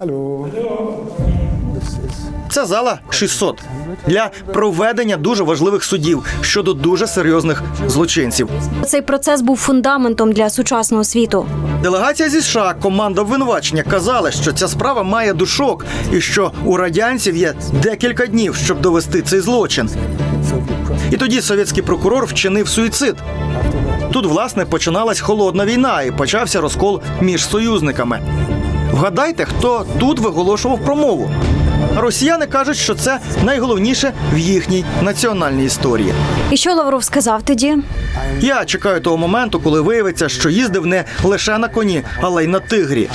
Is Це зала 600 для проведення дуже важливих судів щодо дуже серйозних злочинців. Цей процес був фундаментом для сучасного світу. Делегація зі США, команда обвинувачення казали, що ця справа має душок і що у радянців є декілька днів, щоб довести цей злочин. І тоді совєтський прокурор вчинив суїцид. Тут, власне, починалась холодна війна і почався розкол між союзниками. Вгадайте, хто тут виголошував промову. Росіяни кажуть, що це найголовніше в їхній національній історії. І що Лавров сказав тоді? Я чекаю того моменту, коли виявиться, що їздив не лише на коні, але й на тигрі.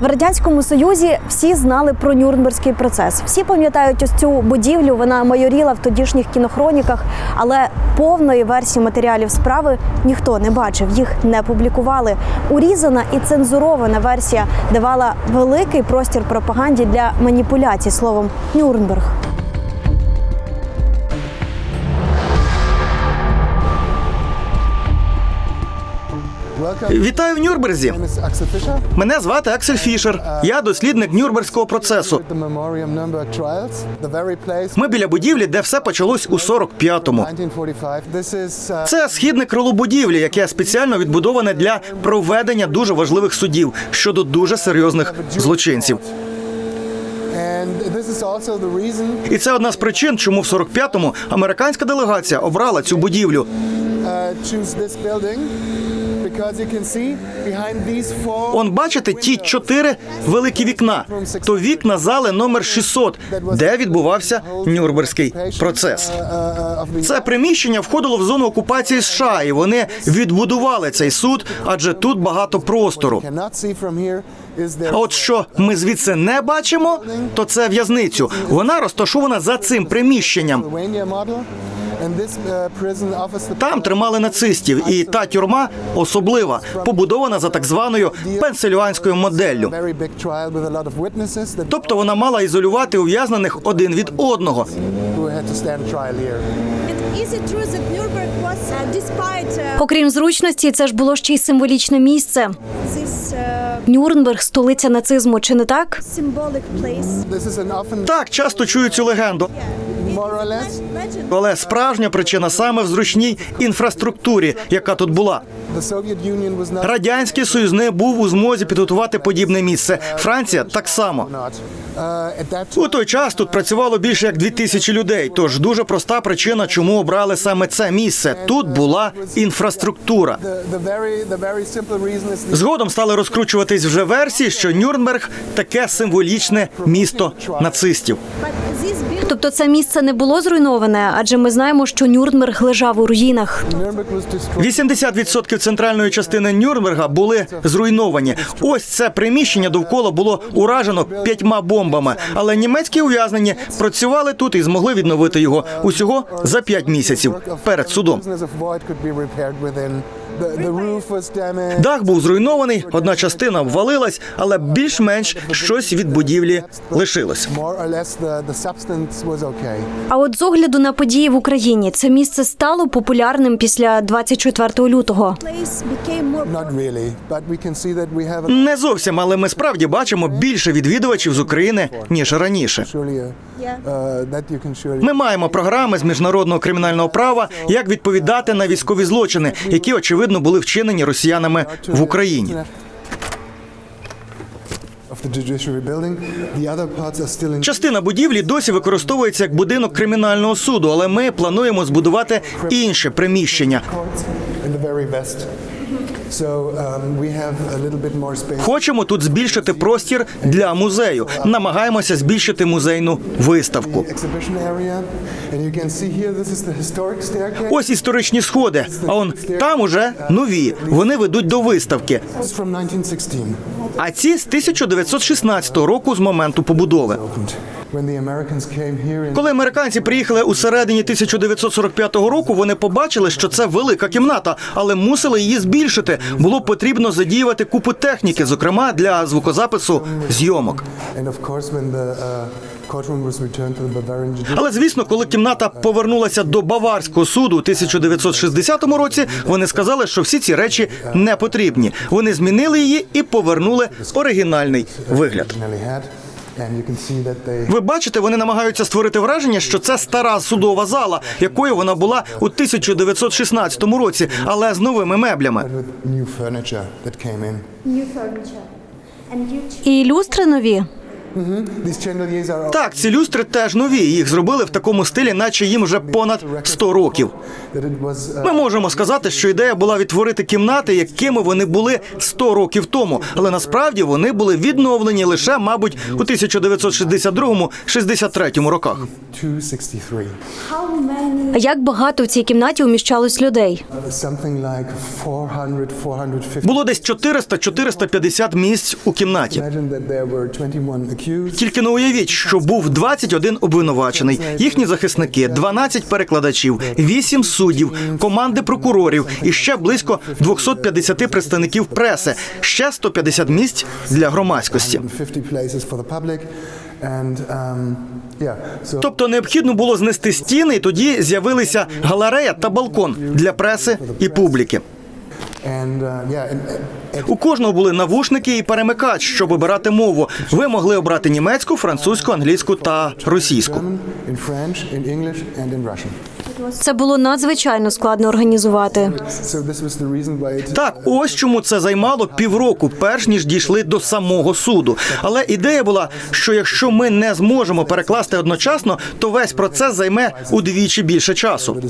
В радянському союзі всі знали про Нюрнберзький процес. Всі пам'ятають ось цю будівлю. Вона майоріла в тодішніх кінохроніках, але повної версії матеріалів справи ніхто не бачив. Їх не публікували. Урізана і цензурована версія давала великий простір пропаганді для маніпуляцій словом Нюрнберг. Вітаю в Нюрнберзі. Мене звати Аксель Фішер. Я дослідник Нюрнберзького процесу. Ми біля будівлі, де все почалось у 45-му. 1945. This uh, Це східне крило будівлі, яке спеціально відбудоване для проведення дуже важливих судів щодо дуже серйозних злочинців. І це одна з причин, чому в 45-му американська делегація обрала цю будівлю. Он бачите ті чотири великі вікна. То вікна зали номер 600, де відбувався Нюрнберзький процес. Це приміщення входило в зону окупації США, і вони відбудували цей суд, адже тут багато простору. А от що ми звідси не бачимо, то це в'язницю. Вона розташована за цим приміщенням. Uh, Там тримали нацистів, і та тюрма особлива, побудована за так званою пенсильванською моделлю. Тобто вона мала ізолювати ув'язнених один від одного. uh, uh, Окрім зручності, це ж було ще й символічне місце. uh, Нюрнберг столиця нацизму, чи не так? Так, часто чую цю легенду. Але справжня причина саме в зручній інфраструктурі, яка тут була. Радянський Союз не був у змозі підготувати подібне місце. Франція так само. Uh, У той час тут працювало більше як дві тисячі людей. Тож дуже проста причина, чому обрали саме це місце. Тут була інфраструктура. Згодом стали розкручуватись вже версії, що Нюрнберг таке символічне місто нацистів. Тобто це місце не було зруйноване, адже ми знаємо, що Нюрнберг лежав у руїнах. Nuremberg was 80% центральної частини Нюрнберга були зруйновані. Ось це приміщення довкола було уражено п'ятьма бомбами. Але німецькі ув'язнені працювали тут і змогли відновити його усього за п'ять місяців перед судом. Дах був зруйнований, одна частина обвалилась, але більш-менш щось від будівлі лишилось. А от з огляду на події в Україні це місце стало популярним після 24 лютого. Не зовсім, але ми справді бачимо більше відвідувачів з України ніж раніше. uh, Ми маємо програми з міжнародного кримінального права, як відповідати на військові злочини, які очевидно були вчинені росіянами в Україні. Частина будівлі досі використовується як будинок кримінального суду, але ми плануємо збудувати інше приміщення. Хочемо тут збільшити простір для музею. Намагаємося збільшити музейну виставку. Ось історичні сходи. А он там уже нові. Вони ведуть до виставки. This is from 1916. А ці з 1916 року з моменту побудови. Коли американці приїхали у середині 1945 року, вони побачили, що це велика кімната, але мусили її збільшити. Було потрібно задіювати купу техніки, зокрема для звукозапису зйомок. uh, Але звісно, коли кімната повернулася до баварського суду у 1960 році, вони сказали, що всі ці речі не потрібні. Вони змінили її і повернули оригінальний вигляд. Originally had, and you can see that they Ви бачите, вони намагаються створити враження, що це стара судова зала, якою вона була у 1916 році, але з новими меблями. І люстри нові. Так, ці люстри теж нові. Їх зробили в такому стилі, наче їм вже понад 100 років. uh, Ми можемо сказати, що ідея була відтворити кімнати, якими вони були 100 років тому, але насправді вони були відновлені лише, мабуть, у 1962-63 роках. 263. how many як багато в цій кімнаті уміщалось людей? Something like 400, 450. Було десь 400-450 місць у кімнаті. Imagine that there were 21 accused. Тільки не уявіть, що був 21 обвинувачений, їхні захисники, 12 перекладачів, 8 суддів, команди прокурорів і ще близько 250 представників преси, ще 150 місць для громадськості. 50 places for the public. And yeah, so Тобто необхідно було знести стіни, і тоді з'явилися галерея та балкон для преси і публіки. Uh, У кожного були навушники і перемикач, щоб обирати мову. Ви могли обрати німецьку, французьку, англійську та російську. Це було надзвичайно складно організувати. Так, ось чому це займало півроку, перш ніж дійшли до самого суду. Але ідея була, що якщо ми не зможемо перекласти одночасно, то весь процес займе удвічі більше часу.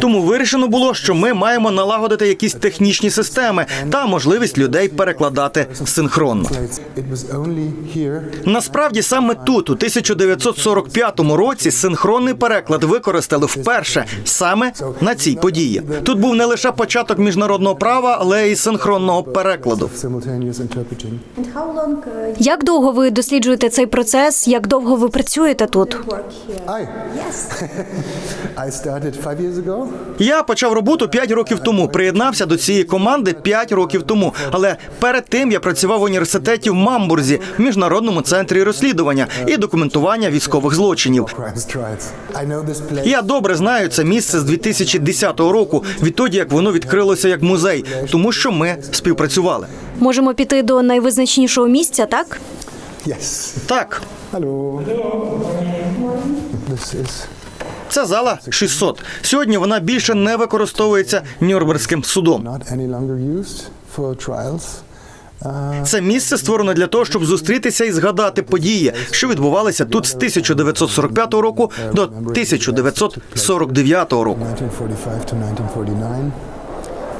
Тому вирішено було, що ми маємо налагодити якісь технічні системи та можливість людей перекладати синхронно. Насправді саме тут, у 1945 році, синхронний переклад використали вперше саме на цій події. Тут був не лише початок міжнародного права, але й синхронного перекладу. Як довго ви досліджуєте цей процес? Як довго ви працюєте тут? Я почав роботу 5 років тому. Приєднався до цієї команди 5 років тому. Але перед тим я працював в університеті в Мамбурзі в міжнародному центрі розслідування і документування військових злочинів. Я добре знаю це місце з 2010 року, відтоді як воно відкрилося як музей, тому що ми співпрацювали. Можемо піти до найвизначнішого місця, так? Yes. Так, Hello. This is це зала 600. Сьогодні вона більше не використовується Нюрнберзьким судом. Це місце створено для того, щоб зустрітися і згадати події, що відбувалися тут з 1945 року до 1949 року. 1945 to 1949.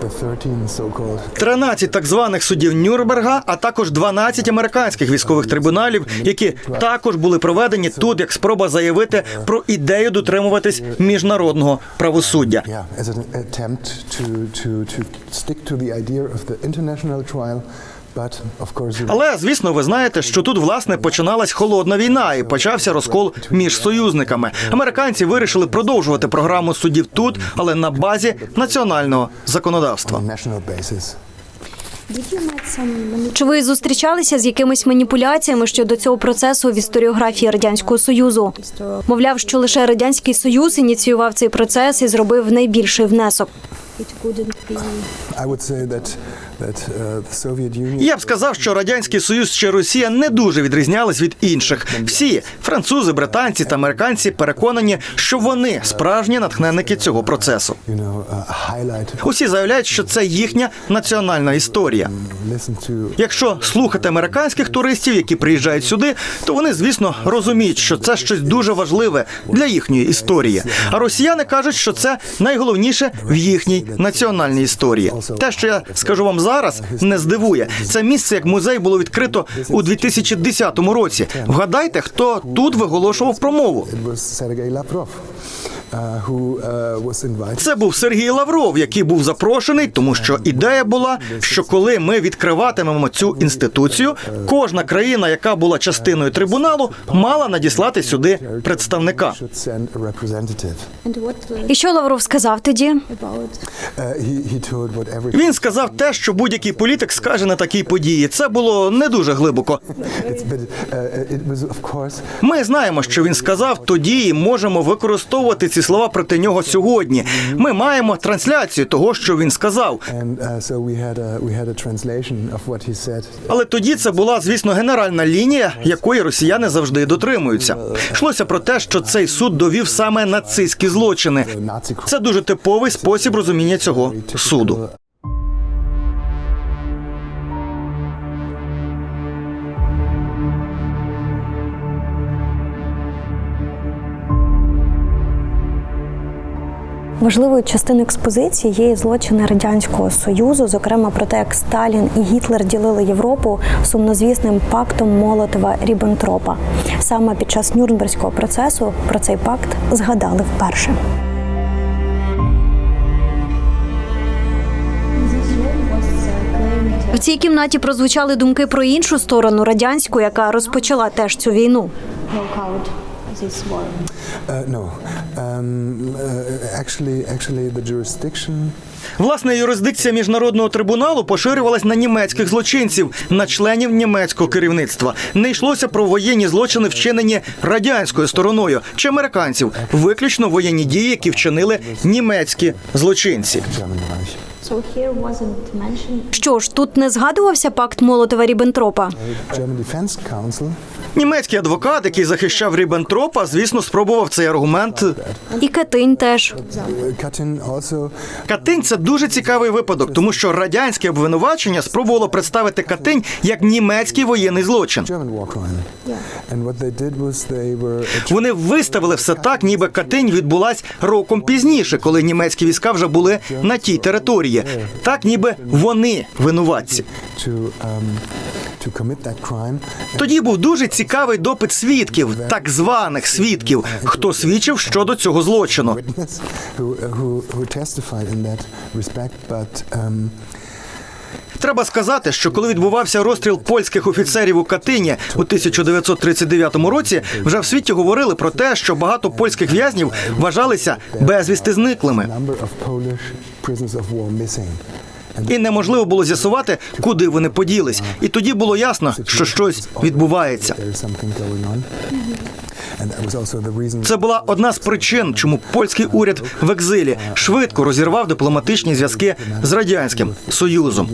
The 13 so-called 13 так званих судів Нюрнберга, а також 12 американських військових трибуналів, які також були проведені тут як спроба заявити про ідею дотримуватись міжнародного правосуддя. yeah, Але звісно, ви знаєте, що тут власне починалась холодна війна і почався розкол між союзниками. Американці вирішили продовжувати програму судів тут, але на базі національного законодавства. Чи ви зустрічалися з якимись маніпуляціями щодо цього процесу в історіографії радянського союзу? Мовляв, що лише радянський союз ініціював цей процес і зробив найбільший внесок. Я б сказав, що радянський союз чи Росія не дуже відрізнялись від інших. Всі французи, британці та американці переконані, що вони справжні натхненники цього процесу. Усі заявляють, що це їхня національна історія. Якщо слухати американських туристів, які приїжджають сюди, то вони, звісно, розуміють, що це щось дуже важливе для їхньої історії. А росіяни кажуть, що це найголовніше в їхній національній історії. Те, що я скажу вам зараз, не здивує. Це місце як музей було відкрито у 2010 році. Вгадайте, хто тут виголошував промову. Uh, uh. Це був Сергій Лавров, який був запрошений, тому що ідея була, що коли ми відкриватимемо цю інституцію, кожна країна, яка була частиною трибуналу, мала надіслати сюди представника. І що Лавров сказав тоді? Uh, Він сказав те, що будь-який політик скаже на такій події. Це було не дуже глибоко. Ми знаємо, що він сказав тоді, і можемо використовувати ці слова проти нього сьогодні. Ми маємо трансляцію того, що він сказав. uh. Але тоді це була, звісно, генеральна лінія, якої росіяни завжди дотримуються. Йшлося про те, що цей суд довів саме нацистські злочини. Це дуже типовий спосіб розуміння цього суду. Важливою частиною експозиції є злочини радянського союзу, зокрема про те, як Сталін і Гітлер ділили Європу сумнозвісним пактом Молотова Ріббентропа. Саме під час Нюрнберзького процесу про цей пакт згадали вперше. В цій кімнаті прозвучали думки про іншу сторону радянську, яка розпочала теж цю війну. Uh, no, um, uh, actually, actually, the jurisdiction Власне, юрисдикція міжнародного трибуналу поширювалась на німецьких злочинців, на членів німецького керівництва. Не йшлося про воєнні злочини, вчинені радянською стороною чи американців, виключно воєнні дії, які вчинили німецькі злочинці. Що ж, тут не згадувався пакт Молотова Ріббентропа? Німецький адвокат, який захищав Ріббентропа, звісно, спробував цей аргумент. І Катинь теж. uh, Katyn Катинь це дуже цікавий випадок, тому що радянське обвинувачення спробувало представити Катинь як німецький воєнний злочин. Вони виставили все так, ніби Катинь відбулась роком пізніше, коли німецькі війська вже були на тій території. Так, ніби вони винуватці. Тоді був дуже цікавий допит свідків, так званих свідків, хто свідчив щодо цього злочину. Треба сказати, що коли відбувався розстріл польських офіцерів у Катині у 1939 році, вже в світі говорили про те, що багато польських в'язнів вважалися безвісти зниклими. І неможливо було з'ясувати, куди вони поділись. І тоді було ясно, що щось відбувається. Це була одна з причин, чому польський уряд в екзилі швидко розірвав дипломатичні зв'язки з радянським союзом.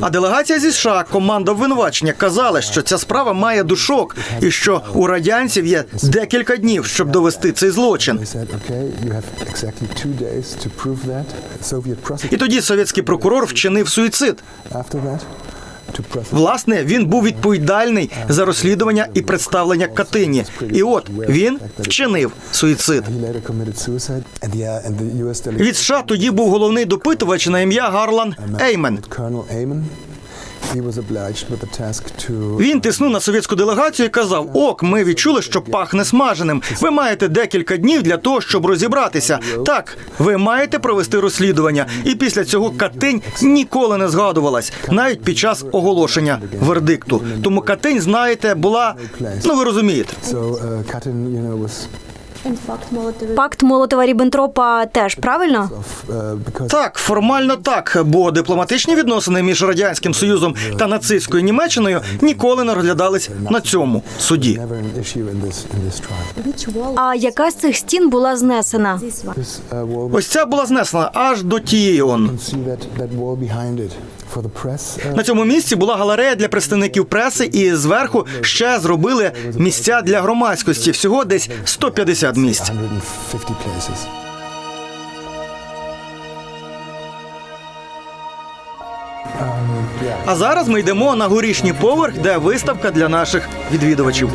А делегація зі США, команда обвинувачення, казали, що ця справа має душок, і що у радянців є декілька днів, щоб довести цей злочин. І тоді совєтський прокурор вчинив суїцид. Власне, він був відповідальний за розслідування і представлення Катині. І от він вчинив суїцид. Від США тоді був головний допитувач на ім'я Гарлан Еймен. Він тиснув на совєтську делегацію і казав: Ок, ми відчули, що пахне смаженим. Ви маєте декілька днів для того, щоб розібратися. Так, ви маєте провести розслідування. І після цього Катинь ніколи не згадувалась, навіть під час оголошення вердикту. Тому Катинь, знаєте, була ну ви розумієте. Пакт Молотова Ріббентропа теж правильно? Так, формально так, бо дипломатичні відносини між радянським союзом та нацистською Німеччиною ніколи не розглядались на цьому суді. А яка з цих стін була знесена? Ось ця була знесена аж до тієї он. Uh, На цьому місці була галерея для представників преси, і зверху ще зробили місця для громадськості. Всього десь 150 місць. А зараз ми йдемо на горішній поверх, де виставка для наших відвідувачів.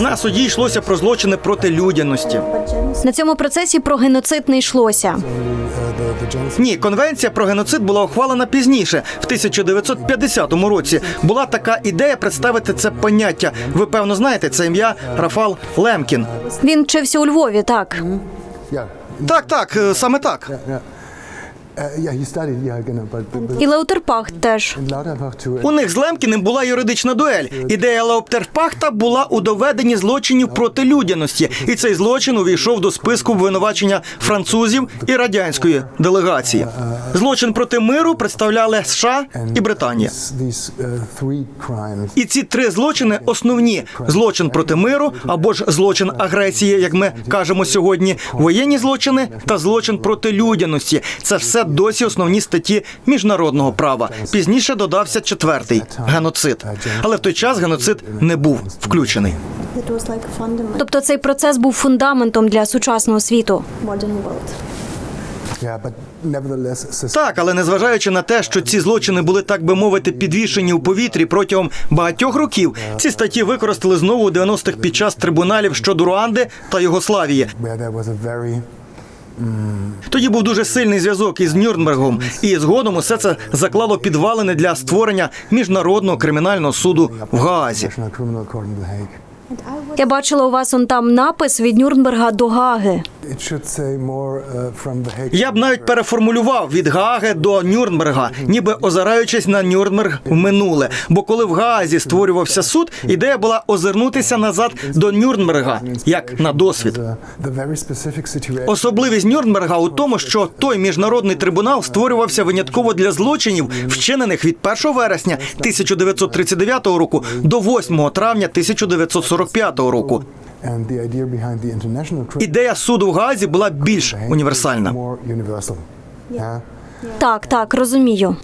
На суді йшлося про злочини проти людяності. На цьому процесі про геноцид не йшлося. Ні, конвенція про геноцид була ухвалена пізніше, в 1950 році. Була така ідея представити це поняття. Ви певно знаєте це ім'я Рафал Лемкін. Він вчився у Львові, так. Так, так, е, саме так. І Леутерпах теж. in У них з Лемкіним була юридична дуель. Ідея Леоптерпахта була у доведенні злочинів проти людяності, і цей злочин увійшов до списку обвинувачення французів і радянської делегації. Злочин проти миру представляли США і Британія. Crimes. І ці три злочини основні: злочин проти миру або ж злочин агресії, як ми кажемо сьогодні, воєнні злочини та злочин проти людяності. Це все досі основні статті міжнародного права. Пізніше додався четвертий геноцид. Але в той час геноцид не був включений. Тобто цей процес був фундаментом для сучасного світу. Так, але незважаючи на те, що ці злочини були, так би мовити, підвішені у повітрі протягом багатьох років, ці статті використали знову у 90-х під час трибуналів щодо Руанди та Югославії. Тоді був дуже сильний зв'язок із Нюрнбергом, і згодом усе це заклало підвалини для створення міжнародного кримінального суду в Гаазі. Я бачила у вас он там напис від Нюрнберга до Гаги. Uh. Я б навіть переформулював від Гааги до Нюрнберга, ніби озираючись на Нюрнберг в минуле. Бо коли в Гаазі створювався суд, ідея була озирнутися назад до Нюрнберга, як на досвід. Особливість Нюрнберга у тому, що той міжнародний трибунал створювався винятково для злочинів, вчинених від 1 вересня 1939 року до 8 травня 1945 року. Ідея суду в Гаазі була більш універсальна. Так, так, розумію.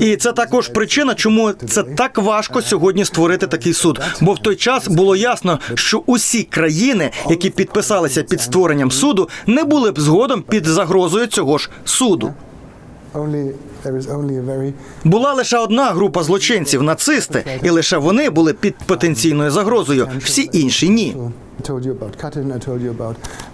І це також причина, чому це так важко сьогодні створити такий суд. Бо в той час було ясно, що усі країни, які підписалися під створенням суду, не були б згодом під загрозою цього ж суду. Була лише одна група злочинців нацисти, і лише вони були під потенційною загрозою. Всі інші ні.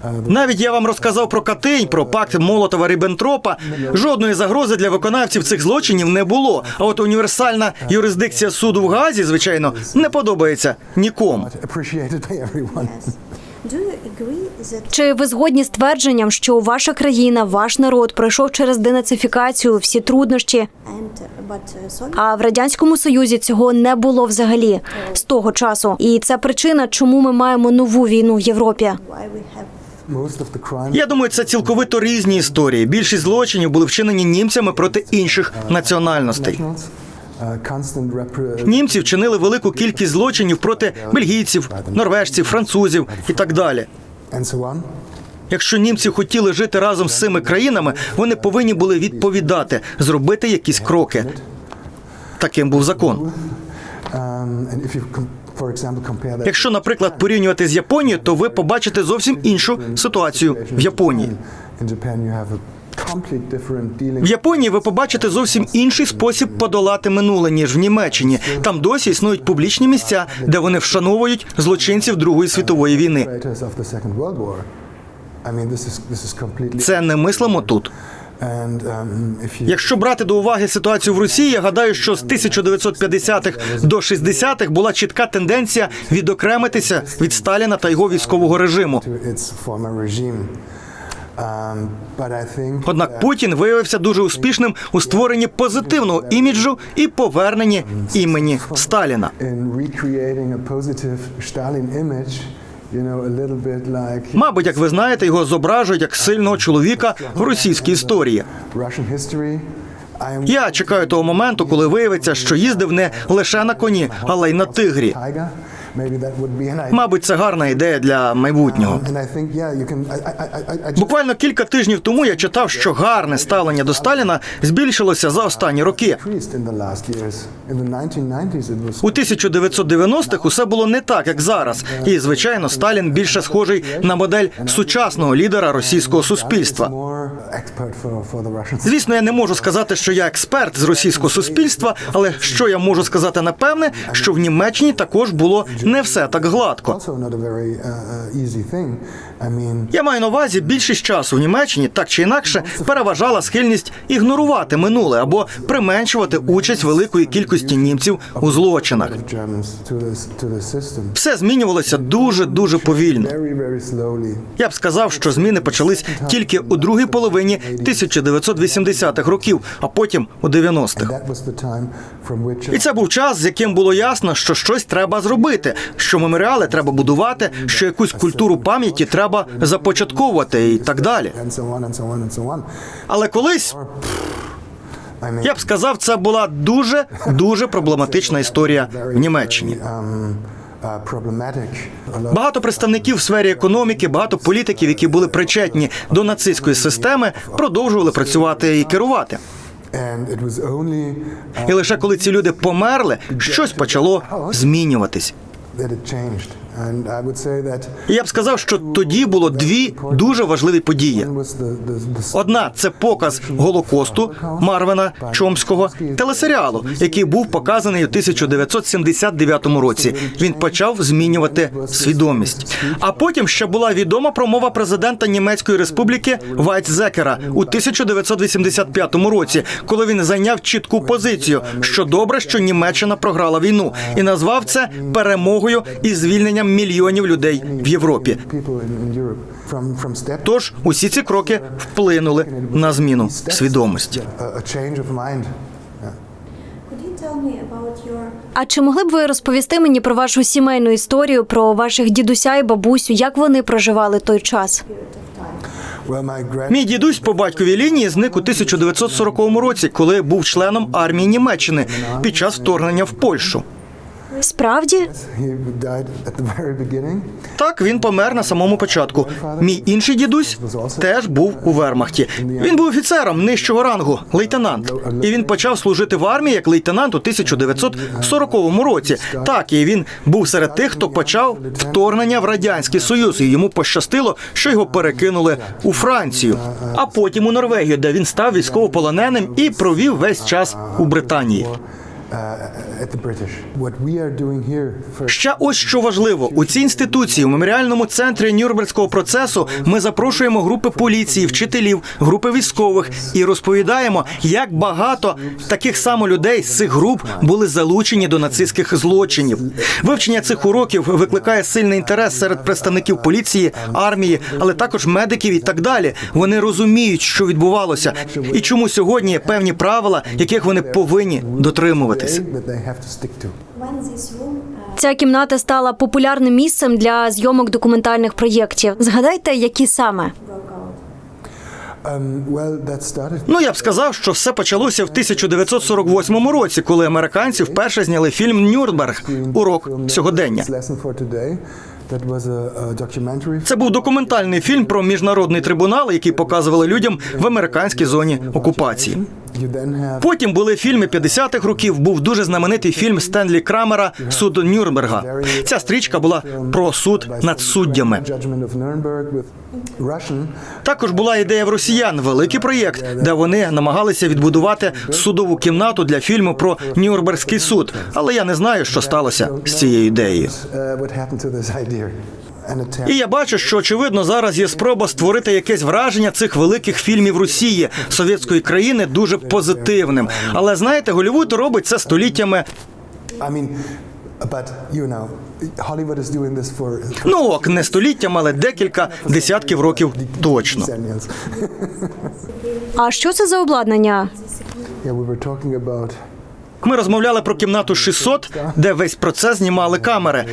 Uh, Навіть я вам розказав про Катинь, про пакт Молотова Ріббентропа. Жодної загрози для виконавців цих злочинів не було. А от універсальна юрисдикція суду в Газі, звичайно, не подобається нікому. Чи ви згодні з твердженням, що ваша країна, ваш народ пройшов через денацифікацію, всі труднощі, а в радянському союзі цього не було взагалі з того часу? І це причина, чому ми маємо нову війну в Європі. Я думаю, це цілковито різні історії. Більшість злочинів були вчинені німцями проти інших національностей. Німці вчинили велику кількість злочинів проти бельгійців, норвежців, французів і так далі. Якщо німці хотіли жити разом з цими країнами, вони повинні були відповідати, зробити якісь кроки. Таким був закон. Якщо, наприклад, порівнювати з Японією, то ви побачите зовсім іншу ситуацію в Японії. В Японії ви побачите зовсім інший спосіб подолати минуле ніж в Німеччині. Там досі існують публічні місця, де вони вшановують злочинців Другої світової війни. Це не мислимо тут. Якщо брати до уваги ситуацію в Росії, я гадаю, що з 1950-х до 60-х була чітка тенденція відокремитися від Сталіна та його військового режиму. Однак Путін виявився дуже успішним у створенні позитивного іміджу і поверненні імені Сталіна. Мабуть, як ви знаєте, його зображують як сильного чоловіка в російській історії. Я чекаю того моменту, коли виявиться, що їздив не лише на коні, але й на тигрі. Мабуть, це гарна ідея для майбутнього. Буквально кілька тижнів тому я читав, що гарне ставлення до Сталіна збільшилося за останні роки. increased in the last years. In the 1990s, it was У 1990-х усе було не так, як зараз. І, звичайно, Сталін більше схожий на модель сучасного лідера російського суспільства. Звісно, я не можу сказати, що я експерт з російського суспільства, але що я можу сказати напевне, що в Німеччині також було не все так гладко. Я маю на увазі, більшість часу в Німеччині так чи інакше переважала схильність ігнорувати минуле або применшувати участь великої кількості німців у злочинах. Все змінювалося дуже дуже повільно. Я б сказав, що зміни почались тільки у другій половині 1980-х років, а потім у 90-х. That was the time from which І це був час, з яким було ясно, що щось треба зробити, що меморіали треба будувати, що якусь культуру пам'яті треба започатковувати і так далі. Але колись я б сказав, це була дуже дуже проблематична історія в Німеччині. Багато представників в сфері економіки, багато політиків, які були причетні до нацистської системи, продовжували працювати і керувати. І лише коли ці люди померли, щось почало змінюватись. Я б сказав, що тоді було дві дуже важливі події. Одна це показ Голокосту Марвена Чомського телесеріалу, який був показаний у 1979 році. Він почав змінювати свідомість. А потім ще була відома промова президента Німецької республіки Вайцзекера у 1985 році, коли він зайняв чітку позицію, що добре, що Німеччина програла війну, і назвав це перемогою і звільненням мільйонів людей в Європі. Тож усі ці кроки вплинули на зміну свідомості. А чи могли б ви розповісти мені про вашу сімейну історію, про ваших дідуся і бабусю, як вони проживали той час? Мій дідусь по батьковій лінії зник у 1940 році, коли був членом армії Німеччини під час вторгнення в Польщу. Справді? Так він помер на самому початку. Мій інший дідусь теж був у Вермахті. Він був офіцером нижчого рангу, лейтенант. І він почав служити в армії як лейтенант у 1940 році. Так, і він був серед тих, хто почав вторгнення в радянський союз. І йому пощастило, що його перекинули у Францію, а потім у Норвегію, де він став військовополоненим і провів весь час у Британії. Ще ось що важливо у цій інституції, у меморіальному центрі Нюрнберзького процесу, ми запрошуємо групи поліції, вчителів, групи військових і розповідаємо, як багато таких само людей з цих груп були залучені до нацистських злочинів. Вивчення цих уроків викликає сильний інтерес серед представників поліції, армії, але також медиків і так далі. Вони розуміють, що відбувалося, і чому сьогодні є певні правила, яких вони повинні дотримуватися. That they have to stick to. Ця кімната стала популярним місцем для зйомок документальних проєктів. Згадайте, які саме? Um. Ну я б сказав, що все почалося в 1948 році, коли американці вперше зняли фільм Нюрнберг урок сьогодення. Це був документальний фільм про міжнародний трибунал, який показували людям в американській зоні окупації. Потім були фільми 50-х років. Був дуже знаменитий фільм Стенлі Крамера Суд Нюрнберга. Ця стрічка була про суд над суддями. Також була ідея в росіян великий проєкт, де вони намагалися відбудувати судову кімнату для фільму про Нюрнбергський суд. Але я не знаю, що сталося з цією ідеєю. І я бачу, що очевидно зараз є спроба створити якесь враження цих великих фільмів Росії совєтської країни дуже позитивним. Але знаєте, Голлівуд робить це століттями. Ну ок, не століттями, але декілька десятків років точно. А що це за обладнання? Ми розмовляли про кімнату 600, де весь процес знімали камери.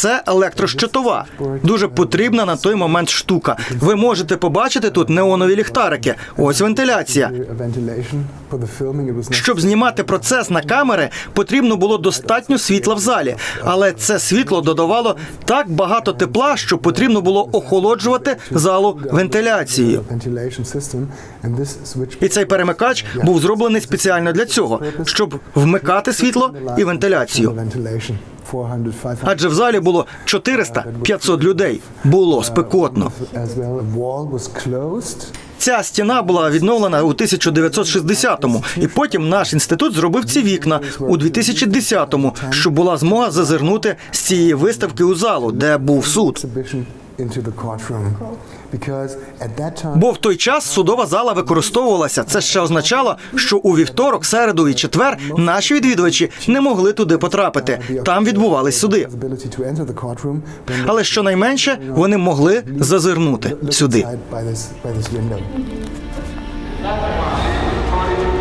Це електрощитова, дуже потрібна на той момент штука. Ви можете побачити тут неонові ліхтарики. Ось вентиляція. Щоб знімати процес на камери, потрібно було достатньо світла в залі, але це світло додавало так багато тепла, що потрібно було охолоджувати залу вентиляцією. І цей перемикач був зроблений спеціально для цього, щоб вмикати світло і вентиляцію. Ventilation 400, 500 Адже в залі було 400-500 людей. Було спекотно. Ця стіна була відновлена у 1960-му, і потім наш інститут зробив ці вікна у 2010-му, щоб була змога зазирнути з цієї виставки у залу, де був суд. Бо в той час судова зала використовувалася. Це ще означало, що у вівторок, середу і четвер наші відвідувачі не могли туди потрапити. Там відбувались суди. Але щонайменше вони могли зазирнути сюди.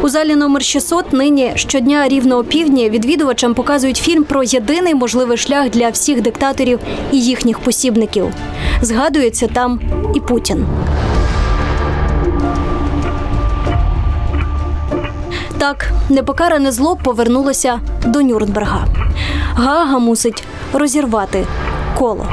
У залі номер 600 нині щодня рівно о півдні відвідувачам показують фільм про єдиний можливий шлях для всіх диктаторів і їхніх посібників. Згадується там і Путін. Так, непокаране зло повернулося до Нюрнберга. Гага мусить розірвати коло.